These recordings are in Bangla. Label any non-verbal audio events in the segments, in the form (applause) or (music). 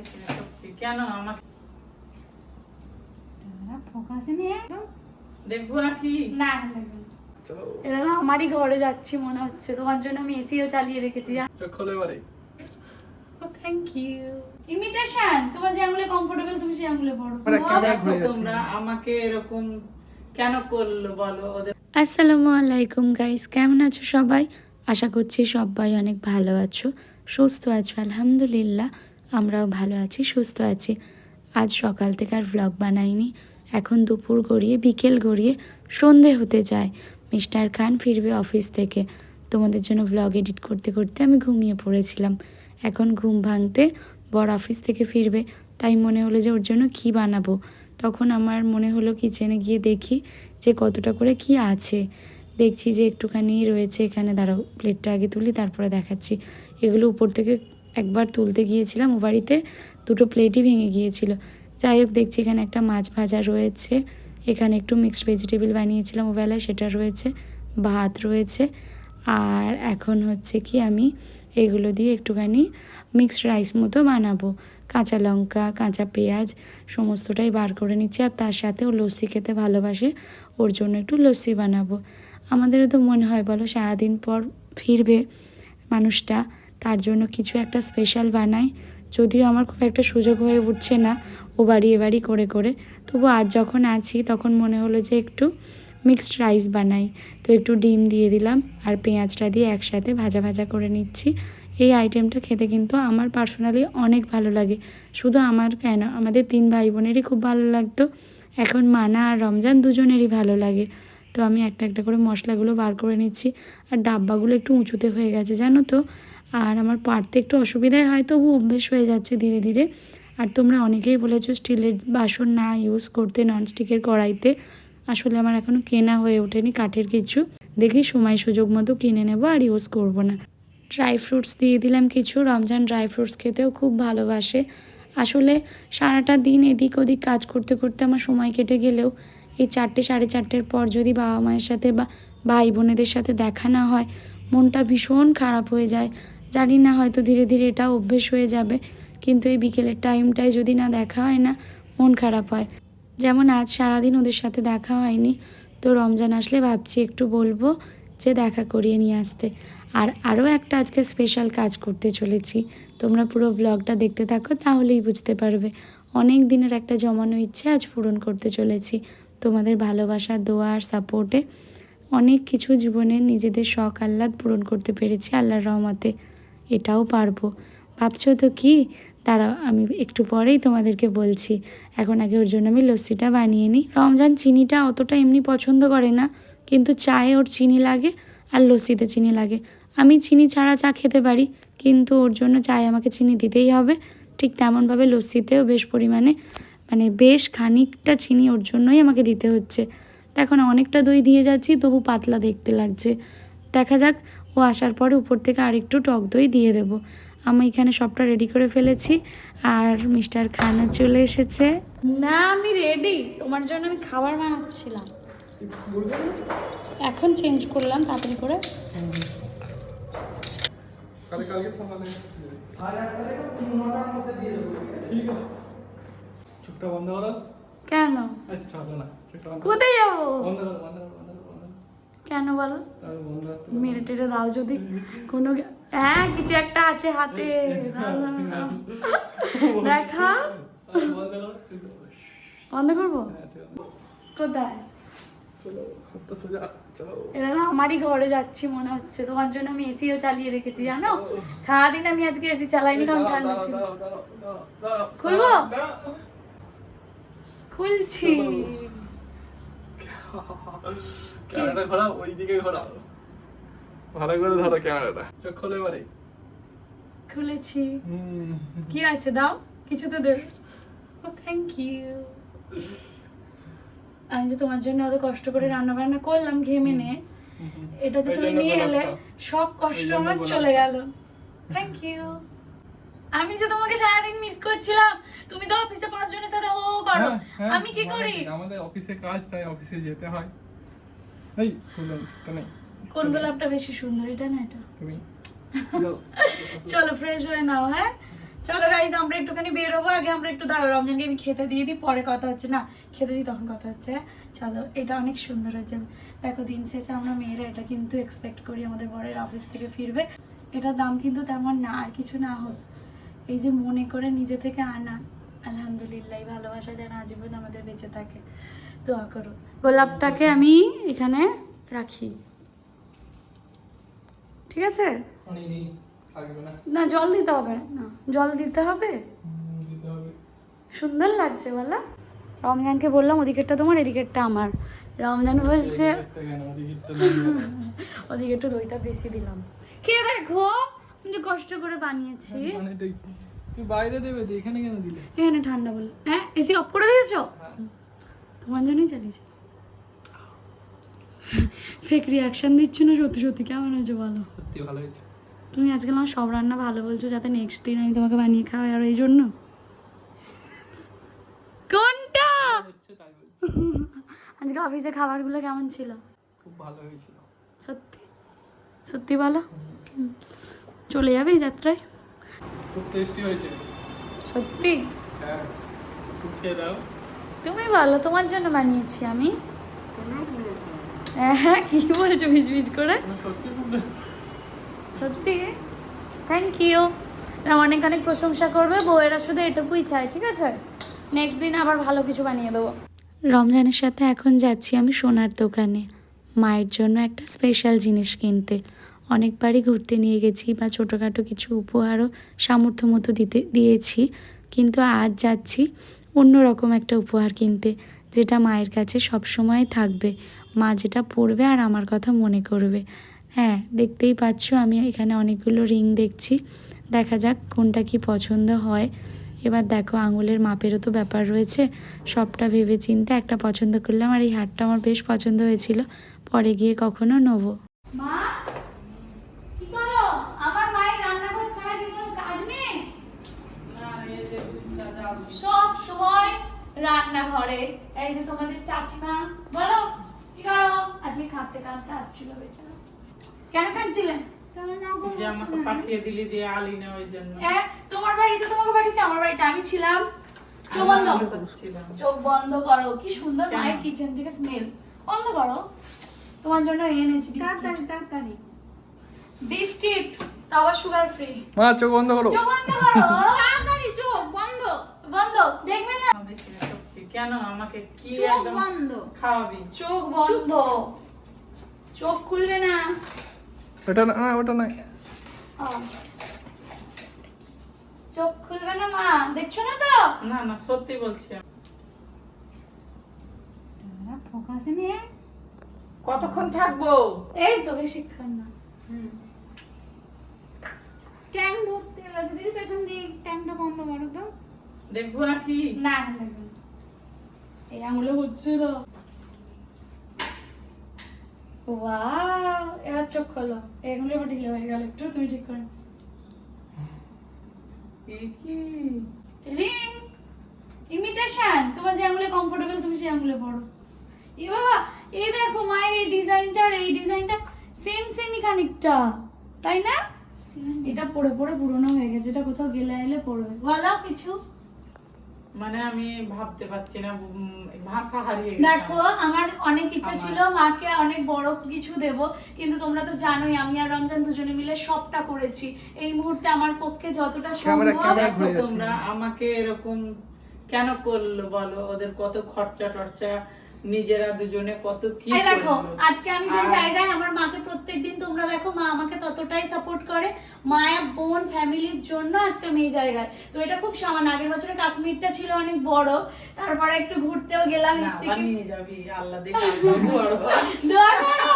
দেখি না সত্যি কেন আমার ফোকাসে নিয়ে দেখব না না এখন দেখবে না। এটা তো আমারই ঘরে যাচ্ছি মনে হচ্ছে। তোমার জন্য আমি এসিও চালিয়ে রেখেছি খোলে এবারে। থ্যাংক ইউ ইমিটেশন তোমার যে আঙুলে কমফোর্টেবল তুমি সেই আঙুলে পড়ো। দেখো তোমরা আমাকে এরকম কেন করল বলো ওদের আসসালামু আলাইকুম গাইস কেমন আছো সবাই? আশা করছি সবাই অনেক ভালো আছো সুস্থ আছো আলহামদুলিল্লাহ। আমরাও ভালো আছি, সুস্থ আছি। আজ সকাল থেকে আর ভ্লগ বানাইনি। এখন দুপুর গড়িয়ে, বিকেল গড়িয়ে সন্ধে হতে যায়। মিস্টার খান ফিরবে অফিস থেকে। তোমাদের জন্য ভ্লগ এডিট করতে করতে আমি ঘুমিয়ে পড়েছিলাম। এখন ঘুম ভাঙতে বর অফিস থেকে ফিরবে। তাই মনে হলো যে ওর জন্য কী বানাবো? তখন আমার মনে হলো কিচেনে গিয়ে দেখি যে কতটা করে কি আছে। দেখছি যে একটুখানি রয়েছে। এখানে দাঁড়াও প্লেটটা আগে তুলি, তারপরে দেখাচ্ছি। এগুলো উপর থেকে একবার তুলতে গিয়েছিলাম ও বাড়িতে, দুটো প্লেটই ভেঙে গিয়েছিল। যাই হোক, দেখছি এখানে একটা মাছ ভাজা রয়েছে। এখানে একটু মিক্সড ভেজিটেবল বানিয়েছিলাম ওবেলায়, সেটা রয়েছে, ভাত রয়েছে। আর এখন হচ্ছে কি, আমি এগুলো দিয়ে একটুখানি মিক্সড রাইস মতো বানাবো। কাঁচা লঙ্কা, কাঁচা পেঁয়াজ, সমস্তটাই বার করে নিচ্ছি। আর তার সাথে ও লস্যি খেতে ভালোবাসে, ওর জন্য একটু লস্যি বানাবো। আমাদেরও তো মনে হয়, বলো, সারাদিন পর ফিরবে মানুষটা। তার জন্য কিছু একটা স্পেশাল বানাই। যদিও আমার খুব একটা সুযোগ হয়ে উঠছে না, ও বাড়ি এ বাড়ি করে করে। তবু আজ যখন আছি, তখন মনে হলো যে একটু মিক্সড রাইস বানাই। তো একটু ডিম দিয়ে দিলাম আর পেঁয়াজটা দিয়ে একসাথে ভাজা ভাজা করে নিচ্ছি। এই আইটেমটা খেতে কিন্তু আমার পার্সোনালি অনেক ভালো লাগে। শুধু আমার কেন, আমাদের তিন ভাই বোনেরই খুব ভালো লাগতো। এখন মানা আর রমজান দুজনেরই ভালো লাগে। তো আমি একটা একটা করে মশলাগুলো বার করে নিচ্ছি। আর ডাব্বাগুলো একটু উঁচুতে হয়ে গেছে, জানো তো? আর আমার পারতে একটু অসুবিধাই হয়, তবু অভ্যেস হয়ে যাচ্ছে ধীরে ধীরে। আর তোমরা অনেকেই বলেছ স্টিলের বাসন না ইউজ করতে ননস্টিকের কড়াইতে। আসলে আমার এখনও কেনা হয়ে ওঠেনি কাঠের কিছু। দেখি সময় সুযোগ মতো কিনে নেব আর ইউজ করব না। ড্রাই ফ্রুটস দিয়ে দিলাম কিছু। রমজান ড্রাই ফ্রুটস খেতেও খুব ভালোবাসে। আসলে সারাটা দিন এদিক ওদিক কাজ করতে করতে আমার সময় কেটে গেলেও এই চারটে, সাড়ে চারটের পর যদি বাবা মায়ের সাথে বা ভাই বোনেদের সাথে দেখা না হয়, মনটা ভীষণ খারাপ হয়ে যায়। জানি না, হয়তো ধীরে ধীরে এটা অভ্যেস হয়ে যাবে। কিন্তু এই বিকেলের টাইমটায় যদি না দেখা হয় না, মন খারাপ হয়। যেমন আজ সারাদিন ওদের সাথে দেখা হয়নি, তো রমজান আসলে ভাবছি একটু বলব যে দেখা করিয়ে নিয়ে আসতে। আর আরও একটা আজকে স্পেশাল কাজ করতে চলেছি। তোমরা পুরো ব্লগটা দেখতে থাকো, তাহলেই বুঝতে পারবে। অনেক দিনের একটা জমানো ইচ্ছে আজ পূরণ করতে চলেছি। তোমাদের ভালোবাসা, দোয়া আর সাপোর্টে অনেক কিছু জীবনে নিজেদের শখ, আহ্লাদ পূরণ করতে পেরেছি আল্লাহর রহমতে। এটাও পারব। ভাবছ তো কি? দাঁড়াও, আমি একটু পরেই তোমাদেরকে বলছি। এখন আগে ওর জন্য আমি লস্যিটা বানিয়ে নিই। রমজান চিনিটা অতটা এমনি পছন্দ করে না, কিন্তু চায়ে ওর চিনি লাগে আর লস্যিতে চিনি লাগে। আমি চিনি ছাড়া চা খেতে পারি, কিন্তু ওর জন্য চায়ে আমাকে চিনি দিতেই হবে। ঠিক তেমনভাবে লস্যিতেও বেশ পরিমাণে মানে বেশ খানিকটা চিনি ওর জন্যই আমাকে দিতে হচ্ছে। দেখো না, অনেকটা দই দিয়ে যাচ্ছি, তবু পাতলা দেখতে লাগছে। দেখা যাক ও আসার পরে উপর থেকে আরেকটু টক দই দিয়ে দেবো। আমি এখানে সবটা রেডি করে ফেলেছি। আর মিস্টার খানও চলে এসেছে। না আমি রেডি তোমার জন্য আমি খাবার বানাচ্ছিলাম। এখন চেঞ্জ করলাম তাড়াতাড়ি করে। কেন? আচ্ছা কোথায় যাব? কেন বলো? মেরে টেরে দাও যদি কোনো হ্যাঁ কিছু একটা আছে হাতে। (laughs) দেখা। বন্ধ করব? হ্যাঁ। কোথায়? আমারই ঘরে যাচ্ছি মনে হচ্ছে। তোমার জন্য আমি এসিও চালিয়ে রেখেছি জানো? সারাদিন আমি আজকে এসি চালাইনি কারণ ঠান্ডা ছিল। খুলবো? খুলছি। ক্যামেরাটা ঘোরাও ওই দিকে ঘোরাও। ভালো করে ধরো ক্যামেরাটা। চোখ খোলে এবারে। খুলেছি। কি আছে? দাও কিছু তো দেবে থ্যাংক ইউ আমি যে তোমার জন্য অত কষ্ট করে রান্না বান্না করলাম ঘেমে নিয়ে এটা যে তুমি নিয়ে এলে সব কষ্ট আমার চলে গেল। থ্যাংক ইউ আমি যে তোমাকে সারাদিন মিস করছিলাম তুমি তো অফিসে পাঁচ জনের সাথে হো করো হ্যাঁ, হ্যাঁ, আমি কি করি? আমাদের অফিসে কাজ তাই অফিসে যেতে হয়। এই তো নেই। কোন গোলাপটা বেশি সুন্দর এটা না এটা? তুমি (laughs) চলো ফ্রেশ হয়ে নাও হ্যাঁ? চলো গাইজ আমরা একটুখানি বেরোবো আগে আমরা একটু দাঁড়াও রমজানকে আমি খেতে দিয়ে দিই পরে কথা হচ্ছে না খেতে দিই তখন কথা হচ্ছে হ্যাঁ? চলো এটা অনেক সুন্দর হয়েছে। দেখো দিন শেষে আমরা মেয়েরা এটা কিন্তু এক্সপেক্ট করি আমাদের বরের অফিস থেকে ফিরবে। এটার দাম কিন্তু তেমন না আর কিছু না হোক। এই যে মনে করে নিজে থেকে আনা আলহামদুলিল্লাহ ভালোবাসা যেন আজীবন আমাদের বেঁচে থাকে। দোয়া করো। গোলাপটাকে আমি এখানে রাখি। ঠিক আছে? না। জল দিতে হবে। না জল দিতে হবে? সুন্দর লাগছে বলো। রমজানকে বললাম ওদিকেরটা তোমার এদিকেরটা আমার। রমজান বলছে? ওদিকে একটু (laughs) দইটা বেশি দিলাম। কে দেখো আমি যে কষ্ট করে বানিয়েছি। কি? তুই বাইরে দেবে এখানে কেন দিলে? এখানে ঠান্ডা বলে হ্যাঁ এসি অফ করে দিয়েছ? তোমার জন্যই চালিয়েছি। ফেক রিয়াকশন দিচ্ছ না সত্যি সত্যি কেমন হয়েছে বলো? সত্যি ভালো হয়েছে। তুমি আজকাল আমার সব রান্না ভালো বলছো যাতে নেক্সট দিন আমি তোমাকে বানিয়ে খাওয়াই আর এই জন্য। কোনটা? আজকে অফিসে খাবারগুলো কেমন ছিল? খুব ভালো হয়েছিল। সত্যি? সত্যি বলো? চলে যাবে এই যাত্রায়? খুব টেস্টি হয়েছে। সত্যি? হ্যাঁ। খুব খেয়ে দাও তুমি বলো তোমার জন্য বানিয়েছি আমি। হ্যাঁ কি বলছো ভিজ ভিজ করে? সত্যি সত্যি? থ্যাংক ইউ অনেক অনেক প্রশংসা করবে বউয়েরা শুধু এটুকুই চায় ঠিক আছে? নেক্সট দিন আবার ভালো কিছু বানিয়ে দেবো। রমজানের সাথে এখন যাচ্ছি আমি সোনার দোকানে মায়ের জন্য একটা স্পেশাল জিনিস কিনতে। অনেকবারই ঘুরতে নিয়ে গেছি বা ছোটোখাটো কিছু উপহারও সামর্থ্য মতো দিতে দিয়েছি। কিন্তু আজ যাচ্ছি অন্যরকম একটা উপহার কিনতে, যেটা মায়ের কাছে সব সময় থাকবে। মা যেটা পরবে আর আমার কথা মনে করবে। হ্যাঁ দেখতেই পাচ্ছ আমি এখানে অনেকগুলো রিং দেখছি। দেখা যাক কোনটা কি পছন্দ হয়। এবার দেখো আঙুলের মাপেরও তো ব্যাপার রয়েছে। সবটা ভেবে চিন্তে একটা পছন্দ করলাম আর এই হারটা আমার বেশ পছন্দ হয়েছিল। পরে গিয়ে কখনো নেব। মা কি করো আমার মায়ের রান্নাঘর ছাড়া কি কোনো কাজ নেই না এই যে দুধটা জাল দিই। সব সময় রান্নাঘরে। এই যে তোমাদের চাচিমা বলো কি করো? আজকে কাঁদতে কাঁদতে আসছিল বেচারা। কেন কাঁদছিলেন আমাকে পাঠিয়ে দিলি দিয়ে আলিনে ওই জন্য। হ্যাঁ তোমার বাড়িতে তোমাকে পাঠিয়েছি আমার বাড়িতে আমি ছিলাম। চোখ বন্ধ। চোখ বন্ধ করো কি সুন্দর মায়ের কিচেন থেকে স্মেল বন্ধ করো। তোমার জন্য এনেছি তাড়াতাড়ি তাড়াতাড়ি। বিস্কিট তাও সুগার ফ্রি মা চোখ বন্ধ করো। চোখ বন্ধ করো। তাড়াতাড়ি চোখ বন্ধ। বন্ধ দেখবে না? কেন আমাকে কি একদম বন্ধ। খাওয়াবি? চোখ বন্ধ। চোখ খুলবে না। ওটা না না, ওটা নাই। চোখ খুলবে না মা দেখছ না তো? না না সত্যি বলছি আমি। ফোকাসে নিয়ে কতক্ষণ থাকব? এই তো বেশিক্ষণ না। ট্যাঙ্ক ভর্তি হয়ে গেছে দিদি পেছন দিয়ে ট্যাঙ্কটা বন্ধ করো তো। দেখব নাকি না না। এই আঙুলে হচ্ছে তো ওয়াও এবার চোখ খোলো। এই আঙুলে এবার ঢিলে হয়ে গেল একটু তুমি ঠিক করে। রিং ইমিটেশন তোমার যে আঙুলে কমফোর্টেবল তুমি সেই আঙুলে পড়ো। এ বাবা এই দেখো মায়ের এই ডিজাইনটা আর এই ডিজাইনটা সেম সেমই খানিকটা তাই না? এটা পড়ে পড়ে পুরনো হয়ে গেছে এটা কোথাও গেলে এলে পড়বে। বলো কিছু মানে আমি ভাবতে পারছি না ভাষা হারিয়ে গেছে দেখো আমার। অনেক ইচ্ছা ছিল মাকে অনেক বড় কিছু দেব কিন্তু তোমরা তো জানোই আমি আর রমজান দুজনে মিলে সবটা করেছি। এই মুহূর্তে আমার পক্ষে যতটা সম্ভব দেখো তোমরা আমাকে এরকম কেন করল বলো? ওদের কত খরচা টরচা নিজেরা দুজনে কত কি এই দেখো আজকে আমি যে জায়গায় আমার মাকে প্রত্যেকদিন তোমরা দেখো মা আমাকে ততটাই সাপোর্ট করে। মায়া বোন ফ্যামিলির জন্য আজকে আমি এই জায়গায়। তো এটা খুব সামান্য আগের বছরে কাশ্মীরটা ছিল অনেক বড় তারপরে একটু ঘুরতেও গেলাম নিয়ে যাবি আল্লাহ দেখে আল্লাহ বড়। (laughs) দোয়া করো।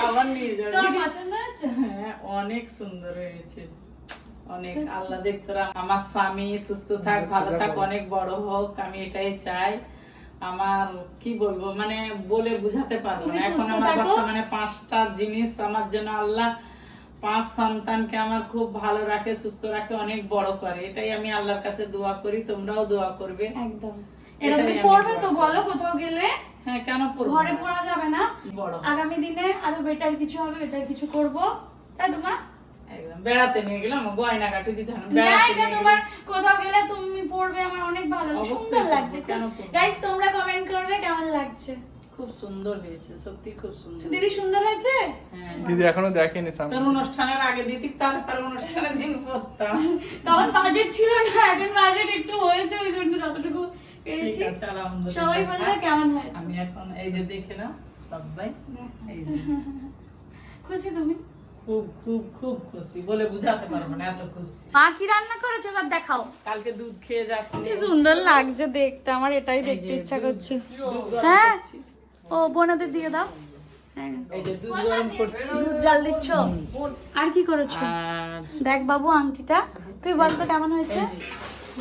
আবার নিয়ে তোমার যাবি পছন্দ হয়েছে? হ্যাঁ অনেক সুন্দর হয়েছে। অনেক আল্লাহ দেখ তোরা আমার স্বামী সুস্থ থাক ভালো থাক অনেক বড় হোক আমি এটাই চাই। আমার কি বলব মানে বলে বুঝাতে পারব না। এখন আমার বর্তমানে পাঁচটা জিনিস আমার জন্য আল্লাহ পাঁচ সন্তানকে আমার খুব ভালো রাখে সুস্থ রাখে অনেক বড় করে। এটাই আমি আল্লাহর কাছে দোয়া করি তোমরাও দোয়া করবে। একদম। এটা তুমি পড়বে তো বলো কোথাও গেলে? হ্যাঁ কেন পড়ব ঘরে? পড়া যাবে না। বড়। আগামী দিনে আরও বেটার কিছু হবে বেটার কিছু করব। তাই তো মা? একদম বেড়াতে নিয়ে গেলাম গয়না কাটি দিতে হয় না না এটা তোমার কোথাও গেলে তুমি করবে আমার অনেক ভালো লাগছে সুন্দর লাগছে? গাইস তোমরা কমেন্ট করবে কেমন লাগছে? খুব সুন্দর হয়েছে সত্যি খুব সুন্দর। দিদি সুন্দর হয়েছে? হ্যাঁ দিদি এখনও দেখেনি সামনে। তোর অনুষ্ঠানের আগে দিতি তারপরে অনুষ্ঠানের দিন করতাম তখন বাজেট ছিল না এখন বাজেট একটু হয়েছে ওই জন্য যতটুকু পেরেছি। ঠিক আছে আলহামদুলিল্লাহ। সবাই বলবে কেমন হয়েছে? আমি এখন এই যে দেখে নাও সবাই খুশি তুমি? খুব খুব খুব খুশি বলে বুঝাতে পারব না এত খুশি। মা কি রান্না করেছ এবার দেখাও। কালকে দুধ খেয়ে যাচ্ছি। কি সুন্দর লাগছে দেখতে আমার এটাই দেখতে ইচ্ছা করছে। হ্যাঁ? ও বোনাদের দিয়ে দাও। হ্যাঁ। দুধ জাল দিচ্ছ? আর কি করেছ? দেখ বাবু আংটিটা। তুই বল তো কেমন হয়েছে?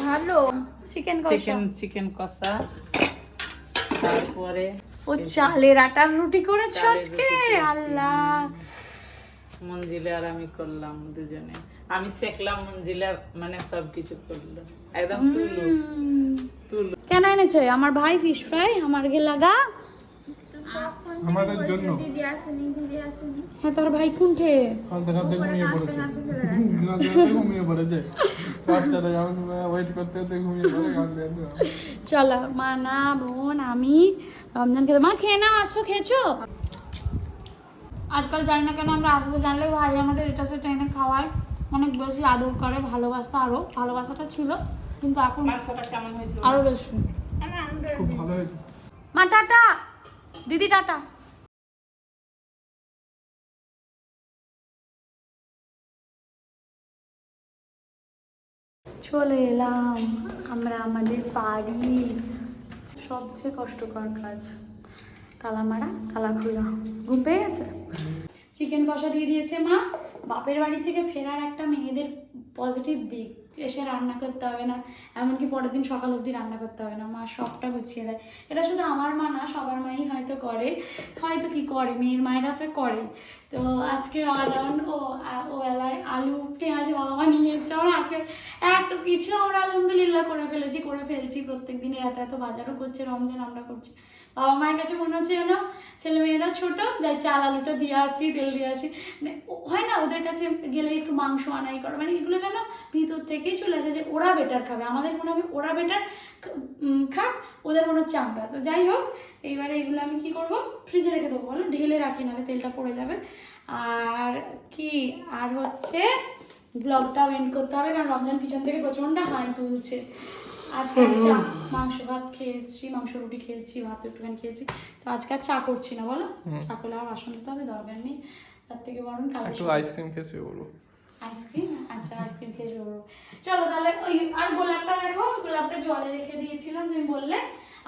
ভালো। চিকেন কষা। চিকেন চিকেন কষা। তারপরে ও চালের আটার রুটি করেছ আজকে? আল্লাহ। মঞ্জিলে আর আমি করলাম দুজনে। আমি শেখলাম মঞ্জিলার মানে সবকিছু করল। একদম তুলো। তুলো। কেন এনেছে? আমার ভাই ফিশ ফ্রাই আমার গে। লাগা আমাদের জন্য। দিদি আসেনি দিদি আসেনি হ্যাঁ তোর ভাই (laughs) চলো মা না বোন আমি রমজান খেতে মা খেয়ে নাও আসো খেয়েছো? আজকাল জানি না কেন আমরা আসব জানলে ভাই আমাদের এটা সেটা এনে খাওয়ার অনেক বেশি আদর করে ভালোবাসা আরও ভালোবাসাটা ছিল কিন্তু এখন মাংসটা আরও বেশি। খুব মা টাটা! দিদি টাটা! চলে এলাম আমরা আমাদের বাড়ি। সবচেয়ে কষ্টকর কাজ। তালা মারা তালা খোলা ঘুম পেয়ে গেছে? চিকেন কষা দিয়ে দিয়েছে মা। বাপের বাড়ি থেকে ফেরার একটা মেয়েদের পজিটিভ দিক। এসে রান্না করতে হবে না। এমনকি পরের দিন সকাল অবধি রান্না করতে হবে না। মা সবটা গুছিয়ে দেয়। এটা শুধু আমার মা না, সবার মাই হয়তো করে। হয়তো কি করে? মেয়ের মায়েরা তো করে তো আজকে বাবা যেমন ও ও বেলায় আলু, পেঁয়াজ বাবা মা নিয়ে এসছে। আমরা আজকে এত কিছু আমরা আলহামদুলিল্লাহ করে ফেলেছি, করে ফেলছি। প্রত্যেক দিনের এত এত বাজারও করছে, রমজান আমরা করছি। বাবা মায়ের কাছে মনে হচ্ছে যেন ছেলে মেয়েরা ছোট, যাই চাল আলুটা দিয়ে আসি, তেল দিয়ে আসি। মানে হয় না, ওদের কাছে গেলে একটু মাংস আনাই করা। মানে এগুলো যেন ভিতর থেকেই চলে আসে যে ওরা বেটার খাবে। আমাদের মনে হবে ওরা বেটার খাক, ওদের মনে হচ্ছে আমরা। তো যাই হোক, এইবারে এগুলো আমি কি করব? ফ্রিজে রেখে দেবো। বলো, ঢেলে রাখি, নাহলে তেলটা পড়ে যাবে। আর কি? আর হচ্ছে ব্লগটাও এন্ড করতে হবে কারণ রমজান পিছন থেকে প্রচণ্ড হাই তুলছে। আজকে আর চা মাংস ভাত খেয়ে এসেছি মাংস রুটি খেয়েছি ভাত একটুখানি খেয়েছি। তো আজকে আর চা করছি না বলো? চা করলে আর বাসন দিতে হবে দরকার নেই। তার থেকে বরং কালকে আইসক্রিম খেয়ে শুয়ে পড়ব। আইসক্রিম আচ্ছা আইসক্রিম খেয়ে যাব চলো তাহলে ওই আর গোলাপটা দেখো গোলাপটা জলে রেখে দিয়েছিলাম তুমি বললে।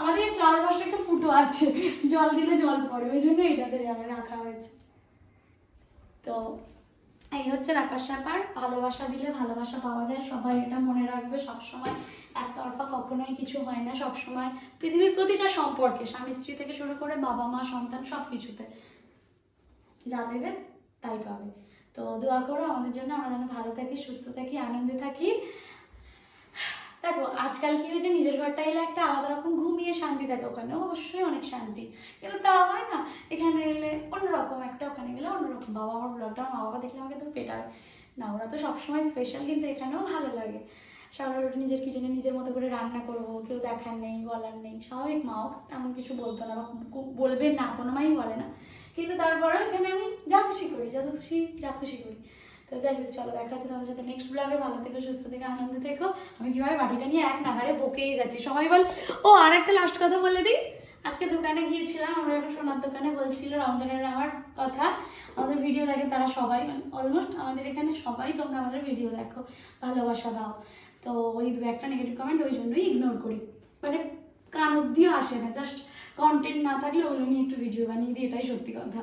আমাদের এই ফ্লাওয়ার ভাসটা একটা ফুটো আছে জল দিলে জল পড়ে ওই জন্য এটাতে রাখা হয়েছে। তো এই হচ্ছে ব্যাপার স্যাপার ভালোবাসা দিলে ভালোবাসা পাওয়া যায়। সবাই এটা মনে রাখবে। সবসময় একতরফা কখনোই কিছু হয় না। সবসময় পৃথিবীর প্রতিটা সম্পর্কে, স্বামী, স্ত্রী থেকে শুরু করে বাবা, মা, সন্তান সব কিছুতে যা দেবে তাই পাবে। তো দোয়া করো। আমাদের জন্য আমরা যেন ভালো থাকি, সুস্থ থাকি, আনন্দে থাকি। দেখো, আজকাল কি হয়েছে? নিজের ঘরটা এলে একটা আলাদা রকম ঘুমিয়ে শান্তি থাকে ওখানে। অবশ্যই অনেক শান্তি। কিন্তু তা হয় না। এখানে এলে অন্যরকম একটা, ওখানে গেলে অন্যরকম। বাবা আমার ব্লগটা মা বাবা দেখলে আমাকে তো পেটাবে না, ওরা তো সবসময় স্পেশাল কিন্তু এখানেও ভালো লাগে। সকালে উঠে নিজের কিচেনে নিজের মতো করে রান্না করব। কেউ দেখার নেই, বলার নেই। স্বাভাবিক, মাও এমন কিছু বলতো না বা বলবে না, কোনো মাই বলে না। কিন্তু তারপরেও এখানে আমি যা খুশি করি, যত খুশি, যা খুশি করি। তো যাই হোক, চলো দেখা হচ্ছে তোমাদের সাথে নেক্সট ব্লগে ভালো থেকো, সুস্থ থেকে, আনন্দ থেকো। আমি কীভাবে বাটিটা নিয়ে এক নাগারে বকেই যাচ্ছি? সবাই বল। ও আর একটা লাস্ট কথা বলে দিই। আজকে দোকানে গিয়েছিলাম, আমরা এখন সোনার দোকানে বলছিল রমজানের আমার কথা। আমাদের ভিডিও দেখে তারা সবাই মানে অলমোস্ট আমাদের এখানে সবাই তোমরা আমাদের ভিডিও দেখো। ভালোবাসা দাও। তো ওই দু একটা নেগেটিভ কমেন্ট ওই জন্যই ইগনোর করি। মানে কান অব্দিও আসে না জাস্ট কন্টেন্ট না থাকলে ওগুলো নিয়ে একটু ভিডিও বানিয়ে দিই এটাই সত্যি কথা।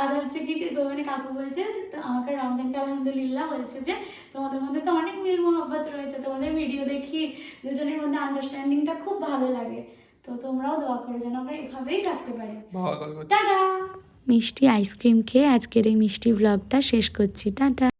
আর হচ্ছে কি ওখানে কাকু বলছে তো আমাকে রমজানকে আলহামদুলিল্লাহ বলছে যে তোমাদের মধ্যে তো অনেক মিল মোহব্বত রয়েছে তোমাদের ভিডিও দেখি দুজনের মধ্যে আন্ডারস্ট্যান্ডিংটা খুব ভালো লাগে। তো তোমরাও দোয়া করো যেন আমরা এভাবেই থাকতে পারি। টাটা! মিষ্টি আইসক্রিম খেয়ে আজকের এই মিষ্টি ব্লগটা শেষ করছি। টাটা!